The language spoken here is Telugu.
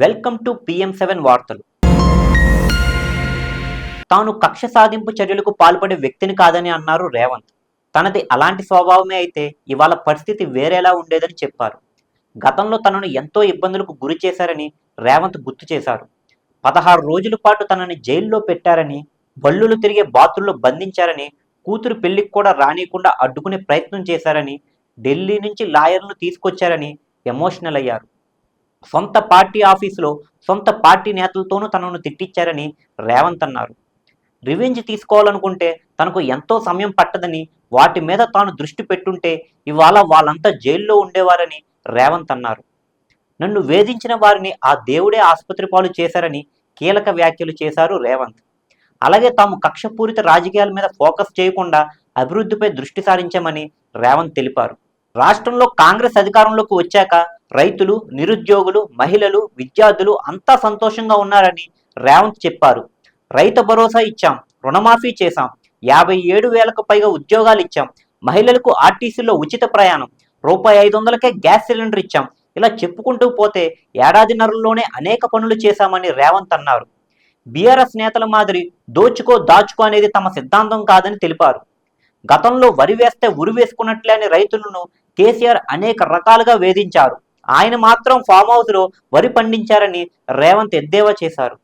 వెల్కమ్ టు పిఎం సెవెన్ వార్తలు. తాను కక్ష సాధింపు చర్యలకు పాల్పడే వ్యక్తిని కాదని అన్నారు రేవంత్. తనది అలాంటి స్వభావమే అయితే ఇవాళ పరిస్థితి వేరేలా ఉండేదని చెప్పారు. గతంలో తనను ఎంతో ఇబ్బందులకు గురి చేశారని రేవంత్ గుర్తు చేశారు. పదహారు రోజుల పాటు తనని జైల్లో పెట్టారని బల్లులు తిరిగే బాతుల్లో బంధించారని కూతురు పెళ్ళికి కూడా రానియకుండా అడ్డుకునే ప్రయత్నం చేశారని ఢిల్లీ నుంచి లాయర్లు తీసుకొచ్చారని ఎమోషనల్ అయ్యారు. సొంత పార్టీ ఆఫీసులో సొంత పార్టీ నేతలతోనూ తనను తిట్టించారని రేవంత్ అన్నారు. రివెంజ్ తీసుకోవాలనుకుంటే తనకు ఎంతో సమయం పట్టదని వాటి మీద తాను దృష్టి పెట్టుంటే ఇవాళ వాళ్ళంతా జైల్లో ఉండేవారని రేవంత్ అన్నారు. నన్ను వేధించిన వారిని ఆ దేవుడే ఆసుపత్రి పాలు చేశారని కీలక వ్యాఖ్యలు చేశారు రేవంత్. అలాగే తాము కక్షపూరిత రాజకీయాల మీద ఫోకస్ చేయకుండా అభివృద్ధిపై దృష్టి సారించామని రేవంత్ తెలిపారు. రాష్ట్రంలో కాంగ్రెస్ అధికారంలోకి వచ్చాక రైతులు నిరుద్యోగులు మహిళలు విద్యార్థులు అంతా సంతోషంగా ఉన్నారని రేవంత్ చెప్పారు. రైతు భరోసా ఇచ్చాం రుణమాఫీ చేశాం యాభై ఏడు వేలకు పైగా ఉద్యోగాలు ఇచ్చాం మహిళలకు ఆర్టీసీలో ఉచిత ప్రయాణం రూపాయి ఐదు వందలకే గ్యాస్ సిలిండర్ ఇచ్చాం. ఇలా చెప్పుకుంటూ పోతే ఏడాదిన్నరలోనే అనేక పనులు చేశామని రేవంత్ అన్నారు. బీఆర్ఎస్ నేతల మాదిరి దోచుకో దాచుకో అనేది తమ సిద్ధాంతం కాదని తెలిపారు. గతంలో వరి వేస్తే ఉరి వేసుకున్నట్లే అని రైతులను కేసీఆర్ అనేక రకాలుగా వేధించారు. ఆయన మాత్రం ఫామ్ హౌస్లో వరి పండించారని రేవంత్ ఎద్దేవా చేశారు.